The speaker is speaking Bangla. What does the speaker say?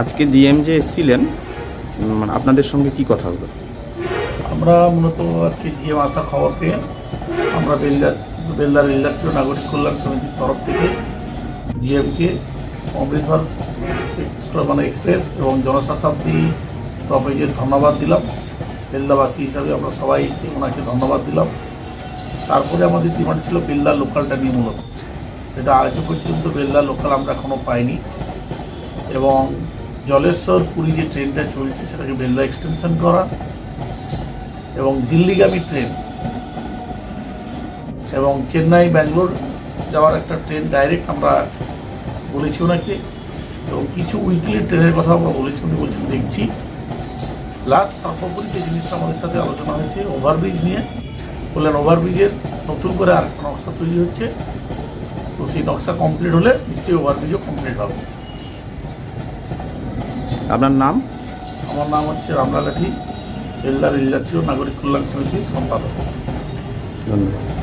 আজকে জিএম যে এসেছিলেন মানে আপনাদের সঙ্গে কি কথা হলো? আমরা মূলত আজকে জিএম আসা খবর পেয়ে আমরা বেলদার বেলদার ইন্ডাস্ট্রিয়াল নাগরিক কল্যাণ সমিতির তরফ থেকে জিএমকে অমৃতভর মানে এক্সপ্রেস এবং জনশতাব্দী স্টপেজের ধন্যবাদ দিলাম। বেলদাবাসী হিসাবে আমরা সবাই ওনাকে ধন্যবাদ দিলাম। তারপরে আমাদের ডিমান্ড ছিল বেলদা লোকালটা নিয়ে মূলত। এটা আজও পর্যন্ত বেলদা লোকাল আমরা এখনও পাইনি। এবং জলেশ্বর পুরী যে ট্রেনটা চলছে, সেটাকে বেলদা এক্সটেনশন করা এবং দিল্লিগামী ট্রেন এবং চেন্নাই ব্যাঙ্গালোর যাওয়ার একটা ট্রেন ডাইরেক্ট আমরা বলেছি ওনাকে এবং কিছু উইকলি ট্রেনের কথা আমরা বলেছি, উনি বলছেন দেখছি। লাস্ট সর্বোপরি যে জিনিসটা আমাদের সাথে আলোচনা হয়েছে ওভারব্রিজ নিয়ে, বললেন ওভারব্রিজের নতুন করে আরেকটা নকশা তৈরি হচ্ছে। তো সেই নকশা কমপ্লিট হলে নিশ্চয়ই ওভারব্রিজও কমপ্লিট হবে। আপনার নাম? আমার নাম হচ্ছে রামলালাঠি বেলদার জাতীয় নাগরিক কল্যাণ সমিতির সম্পাদক। ধন্যবাদ।